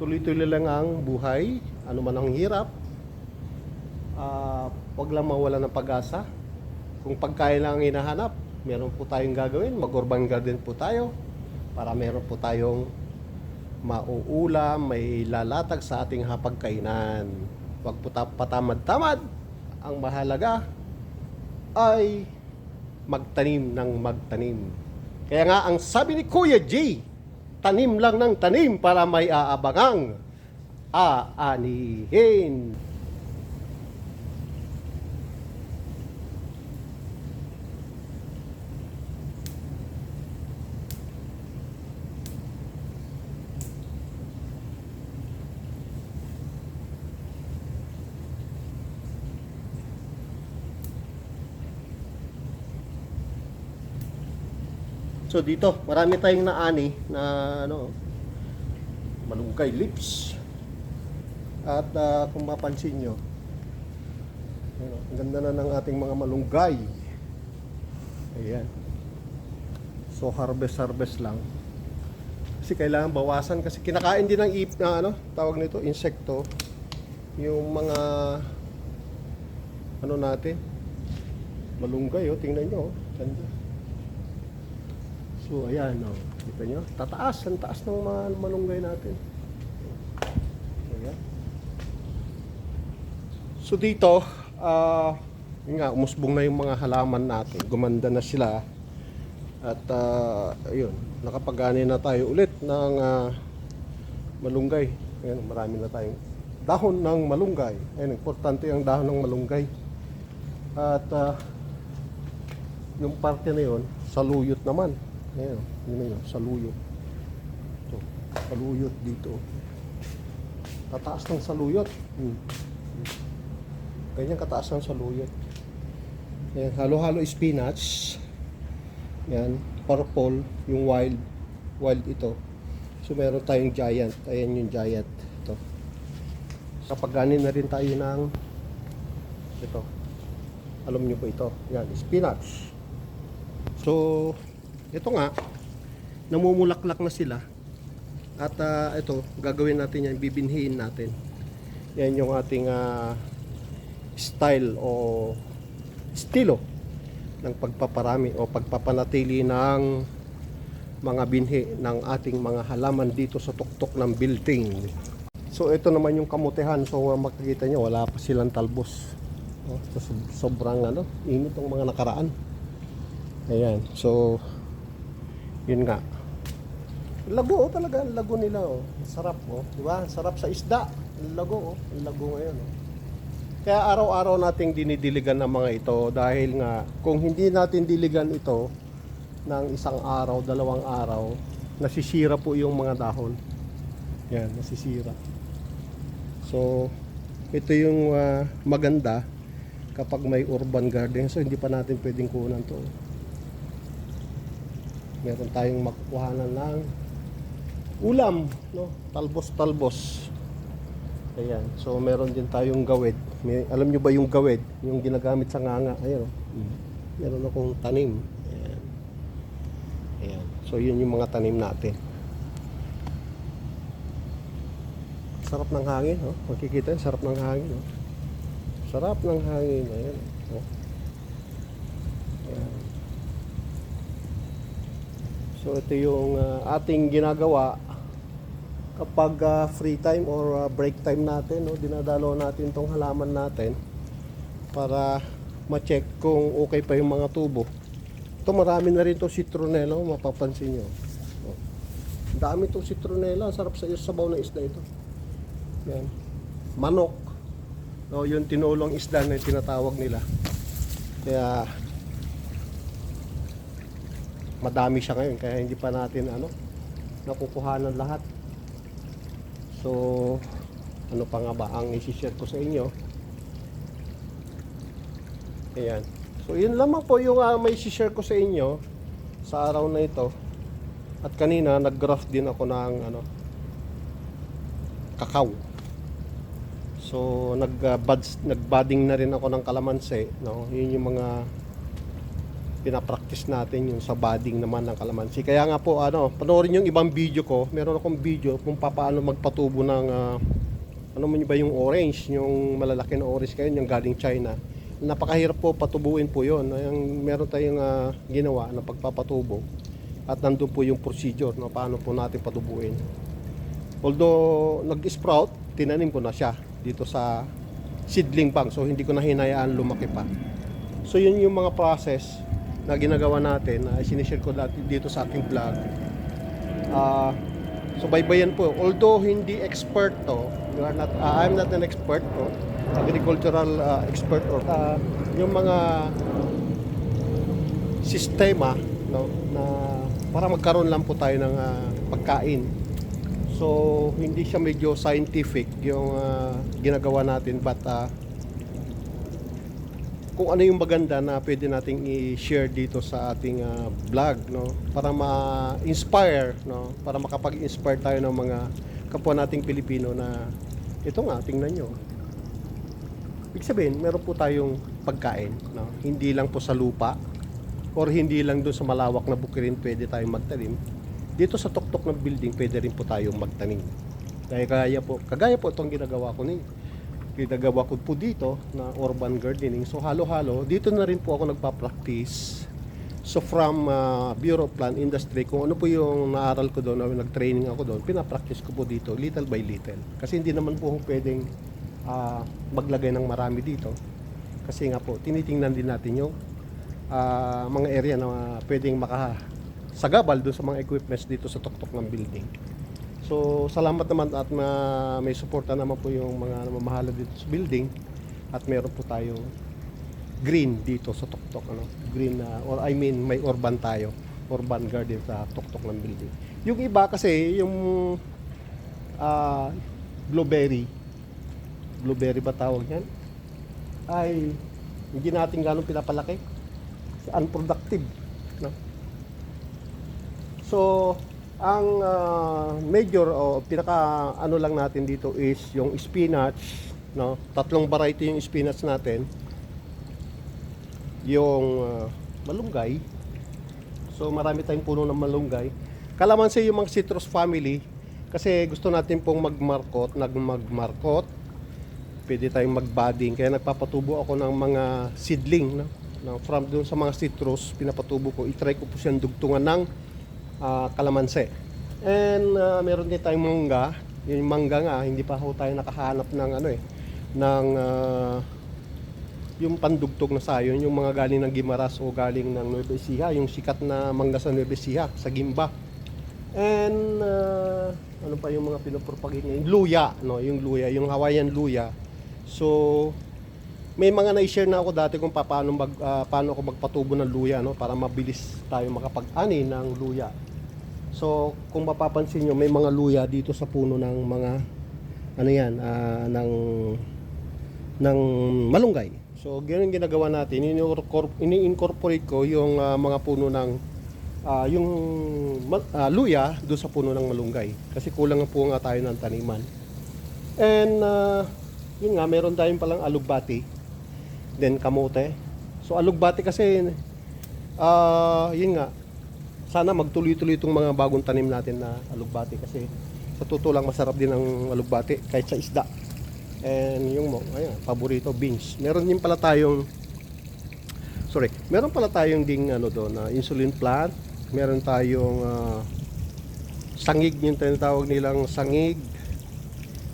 tuloy-tuloy lang ang buhay, ano man ang hirap. Ah, wag lang mawala ng pag-asa. Kung pagkain lang ang hinahanap, meron po tayong gagawin. Mag-urban garden po tayo para meron po tayong mauulam, may lalatag sa ating hapagkainan. Huwag po ta- patamad-tamad. Ang mahalaga ay magtanim ng magtanim. Kaya nga ang sabi ni Kuya G, tanim lang ng tanim para may aabangang aanihin. So dito, marami tayong naani na ano, malunggay lips. At ah, kung mapansin nyo, ayun, oh, ang ganda na ng ating mga malunggay. Ayan. So harvest harvest lang. Kasi kailangan bawasan kasi kinakain din ng ip na ano, tawag nito, insekto. Yung mga ano natin, malunggay oh, tingnan nyo, oh, ganda. So, ayan, oh. Kita nyo? Tataas, ang taas ng mga malunggay natin. Ayan. So, dito, yun nga, umusbong na yung mga halaman natin. Gumanda na sila. At, ah, ayun, nakapagani na tayo ulit ng ah, malunggay. Ayan, marami na tayong dahon ng malunggay. Ayan, importante ang dahon ng malunggay. At, ah, yung parte na yun, saluyot naman. Ayan, yun na yun, saluyot. Ito, saluyot dito. Tataas ng saluyot. Hmm. Ganyan kataas ng saluyot. Ayan, halo-halo spinach. Yan, purple, yung wild. Wild ito. So meron tayong giant. Ayan yung giant. Ito. Kapag ganin na rin tayo ng ito. Alam nyo po ito. Yan, spinach. So, ito nga, namumulaklak na sila. At ah, ito, gagawin natin yan, bibinhiin natin. Yan yung ating ah, style o estilo ng pagpaparami o pagpapanatili ng mga binhi ng ating mga halaman dito sa tuktok ng building. So ito naman yung kamutihan. So uh, makikita nyo, wala pa silang talbos. Oh, so, sobrang ano, init ng mga nakaraan. Ayan. So yun nga. Lago oh, talaga, ang lago nila oh. Sarap oh, di ba? Sarap sa isda. Ang Lago oh, ang lago ngayon oh. Kaya araw-araw nating dinidiligan ng mga ito dahil nga kung hindi natin diligan ito ng isang araw, dalawang araw, nasisira po yung mga dahon. Yan, nasisira. So, ito yung ah, maganda kapag may urban garden. So, hindi pa natin pwedeng kunan to. Meron tayong makukuhanan ng ulam, no? Talbos-talbos. Ayan. So, meron din tayong gawid. May, alam nyo ba yung gawid? Yung ginagamit sa nganga. Ayan. oh. Meron akong tanim. Ayan. Ayan. So, yun yung mga tanim natin. Sarap ng hangin, oh. Makikita yun, sarap ng hangin, oh. Sarap ng hangin. Ayan. Oh. Ayan. So, ito yung ah, ating ginagawa kapag ah, free time or ah, break time natin, no, dinadalo natin tong halaman natin para ma-check kung okay pa yung mga tubo. Ito marami na rin to citronella, oh, mapapansin nyo. Oh. Ang Dami itong citronella, sarap sa sabaw ng isda ito. Yan. Manok. No, yung tinulong isda na tinatawag nila. Kaya madami siya ngayon kaya hindi pa natin ano nakukuhanan lahat. So, ano pa nga ba ang isi-share ko sa inyo? Ayan. So, yun lamang po yung uh, may isi-share ko sa inyo sa araw na ito. At kanina, nag-graft din ako ng ano, kakao. So, nag, uh, buds, nag-budding na rin ako ng kalamansi. No? Yun yung mga pinapractice natin yung sa budding naman ng kalamansi. Kaya nga po, ano, panoorin yung ibang video ko. Meron akong video kung paano magpatubo ng, ah, ano man ba yung orange, yung malalaki na orange kayo, yung galing China. Napakahirap po patubuin po yon. Yung, meron tayong ah, ginawa na pagpapatubo. At nandun po yung procedure na paano po natin patubuin. Although nag-sprout, tinanim ko na siya dito sa seedling bank. So hindi ko na hinayaan lumaki pa. So yun yung mga process na ginagawa natin na sinishare ko dito sa aking vlog. Ah, so baybayan po. Although hindi expert to, you are not, ah, I'm not an expert to, agricultural ah, expert or ah, yung mga sistema no na para magkaroon lang po tayo ng ah, pagkain. So hindi siya medyo scientific yung ah, ginagawa natin but ah, kung ano yung maganda na pwede nating i-share dito sa ating ah, vlog no para ma-inspire no para makapag-inspire tayo ng mga kapwa nating Pilipino na ito nga tingnan nyo Ibig sabihin, meron po tayong pagkain, no? Hindi lang po sa lupa or hindi lang doon sa malawak na bukirin pwede tayong magtanim. Dito sa tuktok ng building, pwede rin po tayong magtanim. Kaya kaya po, kagaya po itong ginagawa ko ni ginagawa ko po dito na urban gardening. So halo-halo, dito na rin po ako nagpa-practice. So from uh, Bureau of Plant Industry, kung ano po yung naaral ko doon, nag-training ako doon, pinapractice ko po dito, little by little. Kasi hindi naman po pwedeng ah, maglagay ng marami dito. Kasi nga po, tinitingnan din natin yung ah, mga area na pwedeng makasagabal doon sa mga equipments dito sa tuktok ng building. So, salamat naman at ma- may suporta naman po yung mga namamahala dito sa building. At meron po tayong green dito sa tuktok ano? Green na or I mean may urban tayo. Urban garden sa tuktok ng building. Yung iba kasi yung ah, blueberry. Blueberry ba tawag yan? Ay hindi natin ganun pinapalaki. Unproductive no? so ang ah, major o pinaka ano lang natin dito is yung spinach no? Tatlong variety yung spinach natin. Yung ah, malunggay. So marami tayong puno ng malunggay. Kalamansi yung mga citrus family kasi gusto natin pong magmarkot nagmagmarkot. Pwede tayong magbudding kaya nagpapatubo ako ng mga seedling no? From doon sa mga citrus pinapatubo ko. I-try ko po siyang dugtungan ng ah, kalamansi and ah, meron din tayong mangga yung mangga nga hindi pa ho tayo nakahanap ng ano eh ng ah, yung pandugtog na sayon, yung mga galing ng Gimaras o galing ng Nueva Ecija, yung sikat na mangga sa Nueva Ecija, sa Gimba. And uh, ano pa yung mga pinopropagate ngayon? Luya, no? Yung luya, yung Hawaiian luya. So, may mga na-share na ako dati kung paano, mag, ah, paano ako magpatubo ng luya, no? Para mabilis tayo makapag-ani ng luya. So, kung mapapansin nyo, may mga luya dito sa puno ng mga, ano yan, ah, ng, ng malunggay. So, ganun ginagawa natin. Ini-incorpor- Ini-incorporate ko yung ah, mga puno ng ah, yung ah, luya doon sa puno ng malunggay. Kasi kulang po nga tayo ng taniman. And ah, yun nga, meron tayong palang alugbati. Then kamote. So alugbati kasi ah yun nga, sana magtuloy-tuloy itong mga bagong tanim natin na alugbati kasi sa totoo lang masarap din ang alugbati kahit sa isda. And yung mo, ayan, paborito beans. Meron din pala tayong sorry, meron pala tayong ding ano doon na insulin plant. Meron tayong ah, sangig yung tinatawag nilang sangig.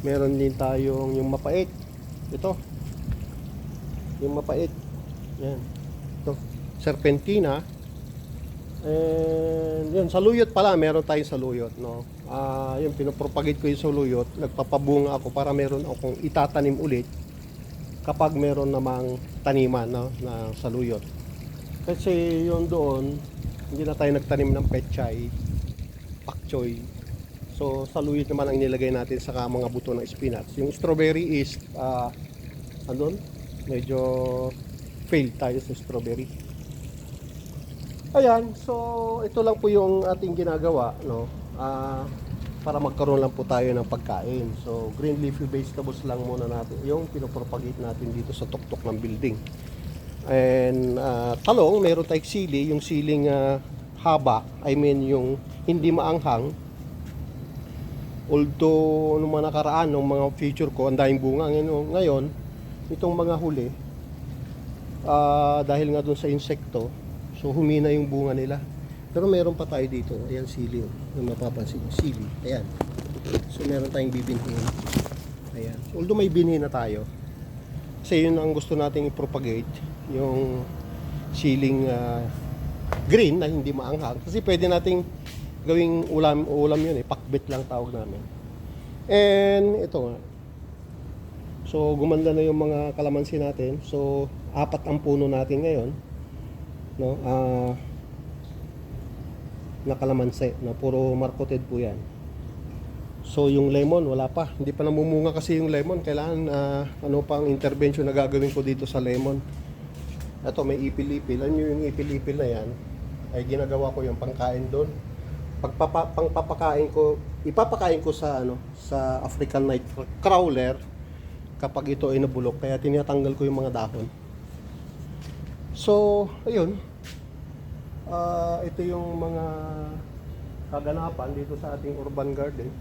Meron din tayong yung mapait. Ito. Yung mapait. Yan. Ito. Serpentina. And yun, saluyot pala, meron tayong saluyot, no. Ah, yun pinopropagate ko yung saluyot, nagpapabunga ako para meron akong itatanim ulit kapag meron namang taniman no, na saluyot. Kasi yun doon, hindi na tayo nagtanim ng pechay, pak choy. So saluyot naman ang nilagay natin sa mga buto ng spinach. Yung strawberry is ah andun, medyo failed tayo sa strawberry. Ayan, so ito lang po yung ating ginagawa, no? Ah, para magkaroon lang po tayo ng pagkain. So, green leafy vegetables lang muna natin, yung pinopropagate natin dito sa tuktok ng building. And ah, talong, meron tayong sili, yung siling ah, haba, I mean yung hindi maanghang. Although nung mga nakaraan, nung mga future ko, ang daming bunga. Ngayon, itong mga huli, ah, dahil nga dun sa insekto, so humina yung bunga nila. Pero meron pa tayo dito. Ayan sili. oh. Yung mapapansin nyo, sili. Ayan. So meron tayong bibinhin. Ayan. Although may binhi na tayo. Kasi yun ang gusto nating i-propagate. Yung siling ah, green na hindi maanghang. Kasi pwede nating gawing ulam ulam yun eh. Pakbit lang tawag namin. And ito nga. So gumanda na yung mga kalamansi natin. So apat ang puno natin ngayon. No? Ah na kalamansi na puro marketed po yan. So yung lemon wala pa, hindi pa namumunga kasi yung lemon. Kailangan ah, ano pang intervention na gagawin ko dito sa lemon. Ito may ipil-ipil. Ano yung ipil-ipil na yan? Ay ginagawa ko yung pangkain doon. Pagpapa, pangpapakain ko, ipapakain ko sa ano sa African night crawler kapag ito ay nabulok. Kaya tinatanggal ko yung mga dahon. So, ayun. Ah, ito yung mga kaganapan dito sa ating urban garden.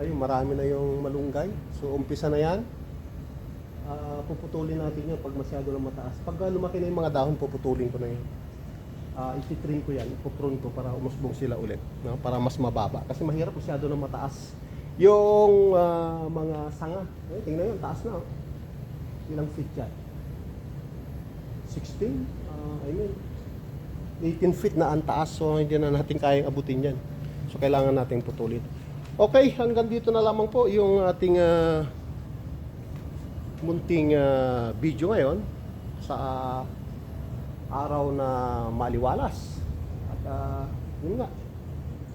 Ayun, marami na yung malunggay. So, umpisa na yan. Ah, puputulin natin yun pag masyado na mataas. Pag lumaki na yung mga dahon, puputulin ko na yun. Ah, iti-trim ko yan, ipuprune ko para umusbong sila ulit. No? Para mas mababa. Kasi mahirap masyado na mataas. Yung ah, mga sanga, eh, tingnan yun, taas na. Oh. Ilang feet yan? 16? Ah, I mean, 18 feet na ang taas so hindi na natin kayang abutin yan. So kailangan nating putulin. Okay, hanggang dito na lamang po yung ating ah, munting ah, video ngayon sa araw na maliwalas. At ah, yun nga,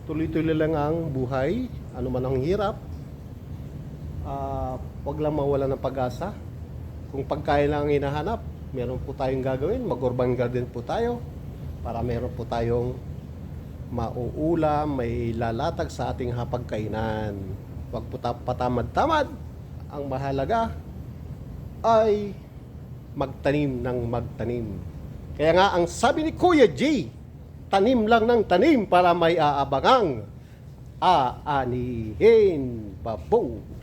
tuloy-tuloy lang ang buhay, ano man ang hirap. Ah, wag lang mawala ng pag-asa. Kung pagkain lang ang hinahanap, meron po tayong gagawin. Mag-urban garden po tayo para meron po tayong mauulam, may lalatag sa ating hapagkainan. Huwag po ta- patamad-tamad. Ang mahalaga ay magtanim ng magtanim. Kaya nga ang sabi ni Kuya G, tanim lang ng tanim para may aabangang aanihin. Babow!